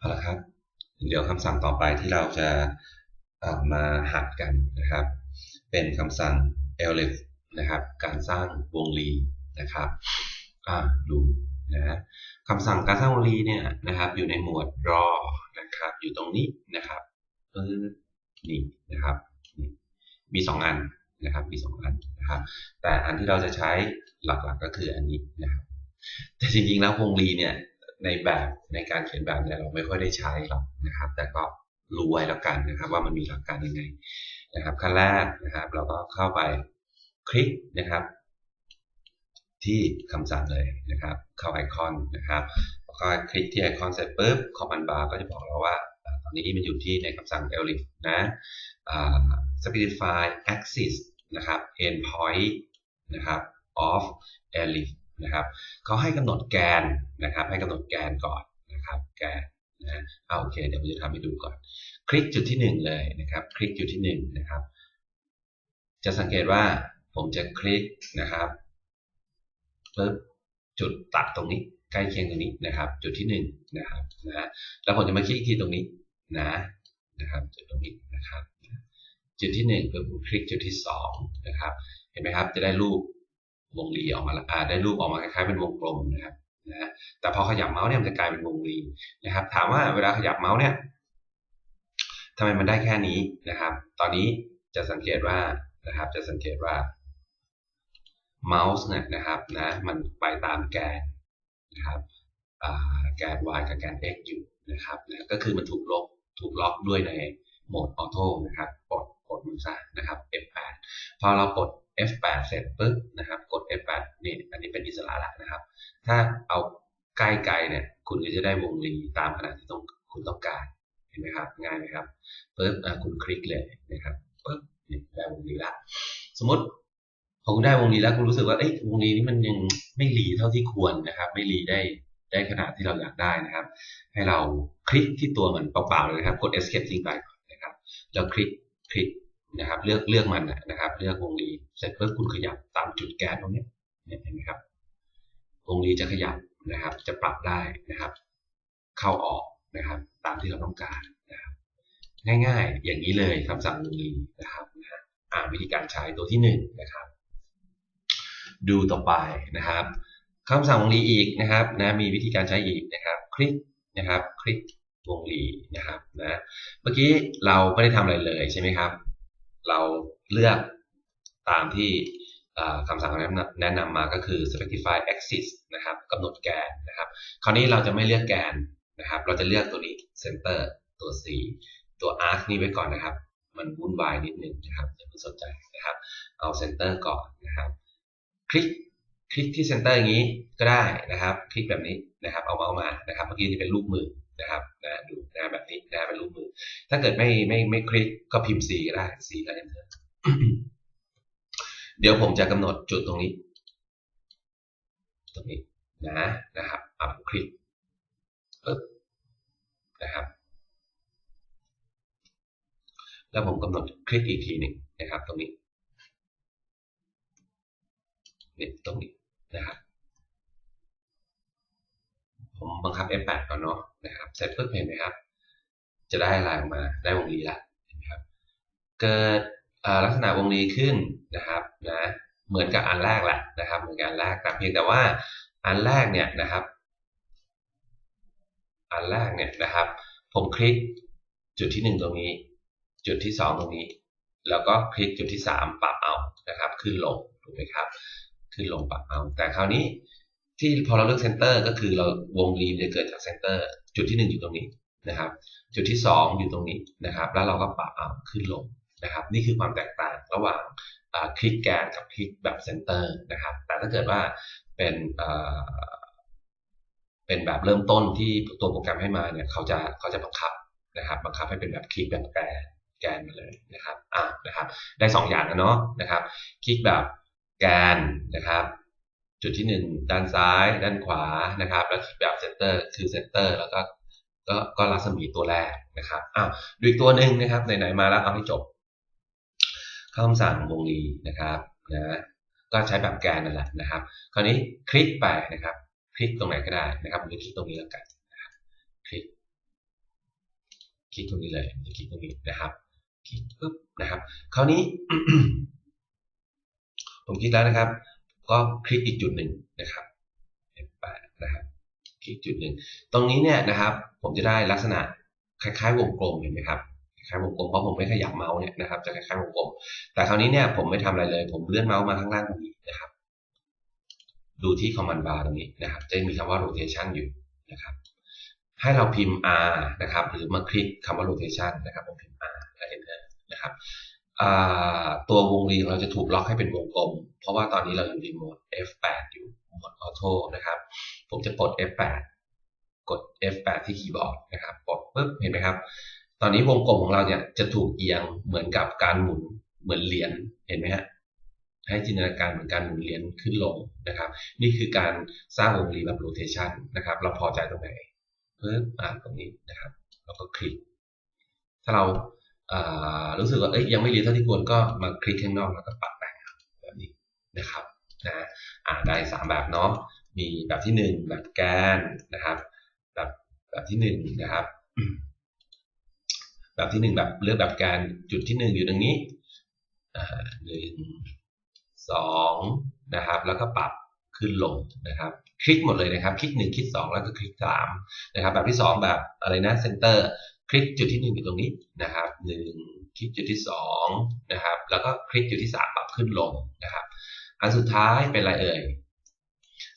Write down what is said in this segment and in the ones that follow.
เอาละครับ เดี๋ยวคำสั่งต่อไปที่เราจะมาหัดกันนะครับ เป็นคำสั่ง elif นะครับ การสร้างวงรีนะครับอ่าดูนะคำสั่งการสร้างวงรีเนี่ยนะครับ อยู่ในหมวด draw นะครับ อยู่ตรงนี้นะครับเออนี่นะครับนี่มีสองอันนะครับ มีสองอันนะครับ แต่อันที่เราจะใช้หลักๆก็คืออันนี้นะครับ แต่จริงๆแล้ววงรีเนี่ย ในแบบในการเขียนแบบเนี่ยเราไม่ค่อยได้ใช้หรอกนะครับ แต่ก็รู้ไว้แล้วกันนะครับ ว่ามันมีหลักการยังไงนะครับขั้นแรกนะครับ เราก็เข้าไปคลิกนะครับ ที่คำสั่งเลยนะครับ เข้าไอคอนนะครับพอคลิกที่ไอคอนเสร็จปุ๊บคอมมานด์บาร์ก็จะบอกเราว่า ตอนนี้มันอยู่ที่ในคำสั่ง elif นะ specify axis นะครับ endpoint นะครับ of elif นะครับเขาให้กำหนดแกนนะครับ ให้กำหนดแกนก่อนนะครับ แกนนะเอาโอเค เดี๋ยวผมจะทำให้ดูก่อน คลิกจุดที่หนึ่งเลยนะครับ คลิกจุดที่หนึ่งนะครับ จะสังเกตว่าผมจะคลิกนะครับปึ๊บจุดตัดตรงนี้ใกล้เคียงตรงนี้นะครับ จุดที่หนึ่งนะครับนะแล้วผมจะมาคลิกอีกทีตรงนี้นะนะครับจุดตรงนี้นะครับ จุดที่หนึ่งคือผมคลิกจุดที่สองนะครับ เห็นไหมครับจะได้รูป วงรีออกมาละอ่าได้รูปออกมาคล้ายๆเป็นวงกลมนะครับนะแต่พอขยับเมาส์เนี่ยมันจะกลายเป็นวงรีนะครับ ถามว่าเวลาขยับเมาส์เนี่ยทำไมมันได้แค่นี้นะครับ ตอนนี้จะสังเกตว่านะครับ จะสังเกตว่าเมาส์เนี่ยนะครับนะมันไปตามแกนนะครับแกน y กับแกน x อยู่นะครับนะก็คือมันถูกล็อกถูกล็อกด้วยในโหมดออโต้นะครับกดกดมันซะนะครับ F8 พอเรากด F8 เสร็จปุ๊บนะครับ F8 นี่อันนี้เป็นอิสระแล้วนะครับ ถ้าเอาใกล้ไกลเนี่ยคุณก็จะได้วงรีตามขนาดที่ต้องคุณต้องการเห็นไหมครับง่ายไหมครับปุ๊บอะคุณคลิกเลยนะครับปุ๊บได้วงรีละสมมติพอคุณได้วงรีแล้วคุณรู้สึกว่าเอ้ยวงรีนี้มันยังไม่รีเท่าที่ควรนะครับ ไม่รีได้ได้ขนาดที่เราอยากได้นะครับ ให้เราคลิกที่ตัวมันเปล่าๆเลยนะครับ กด escape ทิ้งไปก่อนนะครับแล้วคลิกคลิก นะครับเลือกเลือกมันนะครับเลือกวงรีเสร็จปุ๊บคุณขยับตามจุดแกนตรงนี้เห็นไหมครับวงรีจะขยับนะครับ จะปรับได้นะครับ เข้าออกนะครับ ตามที่เราต้องการนะครับง่ายๆ อย่างนี้เลยคำสั่งวงรีนะครับนะอ่านวิธีการใช้ตัวที่หนึ่งนะครับ ดูต่อไปนะครับคำสั่งวงรีอีกนะครับนะมีวิธีการใช้อีกนะครับ คลิกนะครับ คลิกวงรีนะครับนะเมื่อกี้เราไม่ได้ทำอะไรเลยใช่ไหมครับ เราเลือกตามที่คำสั่งแนะนำมาก็คือ specify axis นะครับกำหนดแกนนะครับ คราวนี้เราจะไม่เลือกแกนนะครับ เราจะเลือกตัวนี้ center ตัว C ตัว arc นี่ไว้ก่อนนะครับ มันวุ่นวายนิดนึงนะครับอย่าเพิ่งสนใจนะครับ เอา center ก่อนนะครับ คลิกคลิกที่ center อย่างนี้ก็ได้นะครับ คลิกแบบนี้นะครับ เอาเมาส์มานะครับ เมื่อกี้ที่เป็นรูปมือ นะครับนะดูนะแบบนี้นะเป็นรูปมือ ถ้าเกิดไม่ไม่ไม่คลิกก็พิมพ์ C ก็ได้ C ก็ enter เดี๋ยวผมจะกำหนดจุดตรงนี้ ตรงนี้นะนะครับเอาคลิกปึ๊บนะครับ แล้วผมกำหนดคลิกอีกทีหนึ่งนะครับ ตรงนี้นี่ตรงนี้นะครับ ผมบังคับ F8 ก่อนเนาะนะครับเสร็จปุ๊บเห็นไหมครับ จะได้อะไรออกมาได้วงรีละเห็นไหมครับเกิดลักษณะวงรีขึ้นนะครับนะเหมือนกับอันแรกแหละนะครับ เหมือนกับอันแรกแต่เพียงแต่ว่าอันแรกเนี่ยนะครับ อันแรกเนี่ยนะครับ ผมคลิกจุดที่หนึ่งตรงนี้ จุดที่สองตรงนี้ แล้วก็คลิกจุดที่สามปรับเอานะครับ ขึ้นลงถูกไหมครับ ขึ้นลงปรับเอาแต่คราวนี้ ที่พอเราเลือกเซนเตอร์ก็คือเราวงรีจะเกิดจากเซนเตอร์จุดที่หนึ่งอยู่ตรงนี้นะครับ จุดที่สองอยู่ตรงนี้นะครับ แล้วเราก็ปรับขึ้นลงนะครับ นี่คือความแตกต่างระหว่างคลิกแกนกับคลิกแบบเซนเตอร์นะครับ แต่ถ้าเกิดว่าเป็นเป็นแบบเริ่มต้นที่ตัวโปรแกรมให้มาเนี่ยเขาจะเขาจะบังคับนะครับ บังคับให้เป็นแบบคลิกแบบแกนแกนมาเลยนะครับอ่านะครับ ได้ 2 อย่างนะเนาะนะครับ คลิกแบบแกนนะครับ จุดที่ 1 ด้านซ้าย ด้านขวานะครับ แล้วคลิกแบบเซนเตอร์คือเซนเตอร์แล้วก็ก็ก็รัศมีตัวแรกนะครับอ้าวดูอีกตัวหนึ่งนะครับไหนๆมาแล้วเอาให้จบคำสั่งวงรีนะครับนะก็ใช้แบบแกนนั่นแหละนะครับ คราวนี้คลิกไปนะครับ คลิกตรงไหนก็ได้นะครับผมจะคลิกตรงนี้แล้วกันนะครับคลิก คลิกตรงนี้เลยจะคลิกตรงนี้นะครับคลิกปุ๊บนะครับ คราวนี้ ผมคลิกแล้วนะครับ ก็คลิกอีกจุดหนึ่งนะครับ F8 นะครับคลิกจุดหนึ่งตรงนี้เนี่ยนะครับผมจะได้ลักษณะคล้ายๆวงกลมเห็นไหมครับคล้ายๆวงกลมเพราะผมไม่ขยับเมาส์เนี่ยนะครับจะคล้ายๆวงกลม แต่คราวนี้เนี่ยผมไม่ทำอะไรเลย ผมเลื่อนเมาส์มาข้างล่างตรงนี้นะครับ ดูที่ command bar ตรงนี้นะครับจะมีคำว่า rotation อยู่นะครับ ให้เราพิมพ์ R นะครับ หรือมาคลิกคำว่า rotation นะครับผมพิมพ์ R แล้ว enter นะครับ ตัววงรีของเราจะถูกล็อกให้เป็นวงกลม เพราะว่าตอนนี้เราอยู่ในโหมด F8 อยู่โหมดออโต้นะครับ ผมจะปลด F8 กด F8 ที่คีย์บอร์ดนะครับปลดปุ๊บเห็นไหมครับ ตอนนี้วงกลมของเราเนี่ยจะถูกเอียงเหมือนกับการหมุนเหมือนเหรียญเห็นไหมฮะให้จินตนาการเหมือนการหมุนเหรียญขึ้นลงนะครับ นี่คือการสร้างวงรีแบบ rotation นะครับ เราพอใจตรงไหนเพิ่มอ่าตรงนี้นะครับ แล้วก็คลิก ถ้าเรา รู้สึกว่าเอ้ยยังไม่เรียนเท่าที่ควรก็มาคลิกข้างนอกแล้วก็ปรับแต่งแบบนี้นะครับนะอ่าได้สามแบบเนาะมีแบบที่หนึ่งแบบแกนนะครับ แบบแบบที่หนึ่งนะครับ แบบที่หนึ่งแบบเลือกแบบแกนจุดที่หนึ่งอยู่ตรงนี้อ่าหนึ่งสองนะครับ แล้วก็ปรับขึ้นลงนะครับคลิกหมดเลยนะครับ คลิกหนึ่งคลิกสองแล้วก็คลิกสามนะครับ แบบที่สองแบบอะไรนะเซนเตอร์ คลิกจุดที่ 1 อยู่ตรงนี้นะครับ1คลิกจุดที่2นะครับแล้วก็คลิกจุดที่ 3 ปรับขึ้นลงนะครับอันสุดท้ายเป็นอะไรเอ่ย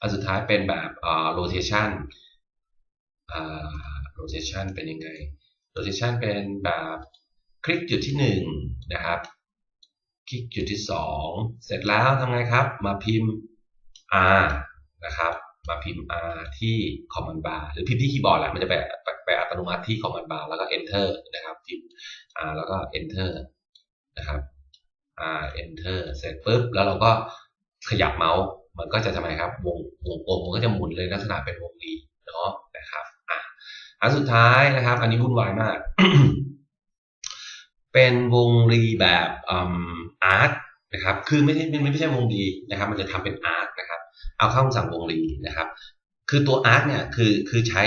อันสุดท้ายเป็นแบบ rotation rotation เป็นยังไง rotation เป็นแบบคลิกจุดที่ 1 นะครับ คลิกจุดที่ 2 เสร็จแล้วทำไงครับ มาพิมพ์ r นะครับ มาพิมพ์ R ที่ command bar หรือพิมพ์ที่คีย์บอร์ดแหละมันจะไปไปอัตโนมัติที่ command bar แล้วก็ enter นะครับพิมพ์ R แล้วก็ enter นะครับ R enter เสร็จปุ๊บแล้วเราก็ขยับเมาส์มันก็จะทำไมครับวงวงกลมมันก็จะหมุนเลยลักษณะเป็นวงรีเนาะนะครับอะอันสุดท้ายนะครับ อันนี้วุ่นวายมาก เป็นวงรีแบบอาร์ตนะครับ คือไม่ใช่ไม่ใช่วงรีนะครับ มันจะทำเป็นอาร์ตนะครับ เอาเข้าคำสั่งวงรีนะครับ คือตัวอาร์ตเนี่ยคือคือใช้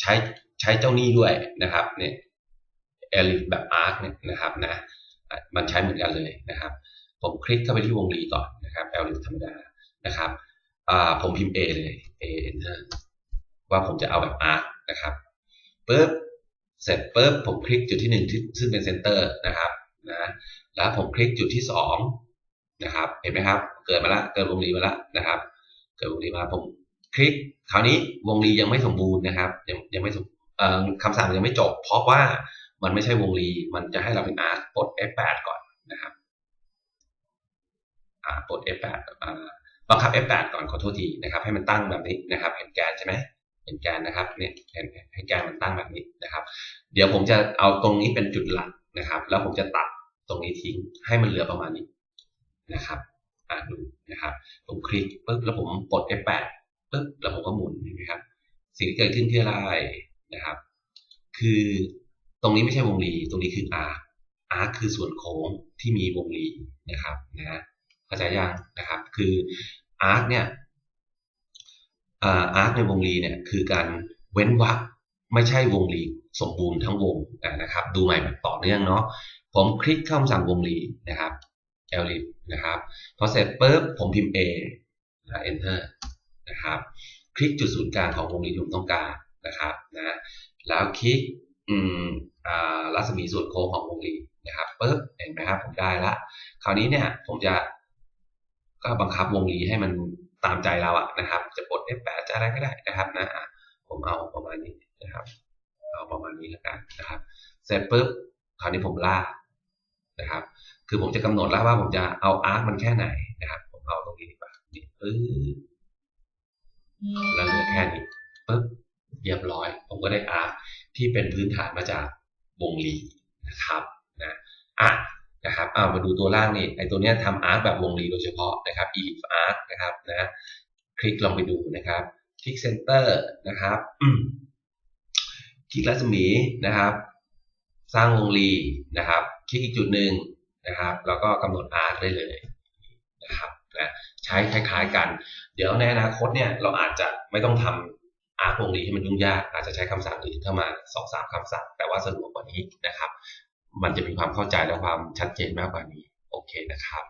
ใช้ใช้เจ้านี้ด้วยนะครับเนี่ยเอลิฟแบบอาร์ตเนี่ยนะครับนะมันใช้เหมือนกันเลยนะครับ ผมคลิกเข้าไปที่วงรีก่อนนะครับเอลิฟธรรมดานะครับผมพิมพ์ A เลย A enter ว่าผมจะเอาแบบอาร์ตนะครับปุ๊บเสร็จปุ๊บผมคลิกจุดที่หนึ่งซึ่งเป็นเซนเตอร์นะครับนะแล้วผมคลิกจุดที่สอง นะครับ เห็นไหมครับ เกิดมาแล้วเกิดวงรีมาแล้วนะครับ เกิดวงรีมาผมคลิกคราวนี้วงรียังไม่สมบูรณ์นะครับ ยังยังไม่คำสั่งยังไม่จบ เพราะว่ามันไม่ใช่วงรีมันจะให้เราเป็นอาร์ตปลด F8 ก่อนนะครับอ่าปลด F8 อ่าบังคับ F8 ก่อนขอโทษทีนะครับ ให้มันตั้งแบบนี้นะครับ เห็นแกนใช่ไหมเห็นแกนนะครับเนี่ยให้แกนมันตั้งแบบนี้นะครับ เดี๋ยวผมจะเอาตรงนี้เป็นจุดหลักนะครับ แล้วผมจะตัดตรงนี้ทิ้งให้มันเหลือประมาณนี้ นะครับอ่าดูนะครับ ผมคลิกปุ๊บแล้วผมปลด F8 ปุ๊บแล้วผมก็หมุนเห็นไหมครับ สิ่งที่เกิดขึ้นคืออะไรนะครับ คือตรงนี้ไม่ใช่วงรีตรงนี้คือ R R คือส่วนโค้งที่มีวงรีนะครับนะเข้าใจยังนะครับ คือ R เนี่ยอาร์คในวงรีเนี่ยคือการเว้นวรรคไม่ใช่วงรีสมบูรณ์ทั้งวงนะครับ ดูใหม่แบบต่อเนื่องเนาะผมคลิกเข้าคำสั่งวงรีนะครับ l i นะครับพอเสร็จปุ๊บผมพิมพ์ A นะ enter นะครับคลิกจุดศูนย์กลางของวงรีที่ผมต้องการนะครับนะแล้วคลิกรัศมีส่วนโค้งของวงรีนะครับปุ๊บเห็นไหมครับผมได้ละ คราวนี้เนี่ยผมจะก็บังคับวงรีให้มันตามใจเราอะนะครับ จะปลด F8 จะอะไรก็ได้นะครับนะผมเอาประมาณนี้นะครับ เอาประมาณนี้แล้วกันนะครับ เสร็จปุ๊บคราวนี้ผมลาก นะครับ คือผมจะกำหนดแล้วว่าผมจะเอาอาร์คมันแค่ไหนนะครับ ผมเอาตรงนี้ดีกว่านี่ปึ๊บแล้วเหลือแค่นี้ปึ๊บเรียบร้อย ผมก็ได้อาร์คที่เป็นพื้นฐานมาจากวงลีนะครับนะอะนะครับเอามาดูตัวล่างนี่ไอตัวเนี้ยทำอาร์คแบบวงลีโดยเฉพาะนะครับ ellipse arc นะครับนะคลิกลองไปดูนะครับ คลิกเซนเตอร์นะครับคลิกรัศมีนะครับ สร้างวงลีนะครับ คลิกอีกจุดหนึ่งนะครับ แล้วก็กำหนด R ได้เลยนะครับนะใช้คล้ายๆกัน เดี๋ยวในอนาคตเนี่ยเราอาจจะไม่ต้องทอาร์ควงดีให้มันยุ่งยาก อาจจะใช้คำสั่งอื่นเข้ามาสองสามคำสั่ง แต่ว่าสะดวกกว่านี้นะครับ มันจะมีความเข้าใจและความชัดเจนมากกว่านี้ โอเคนะครับ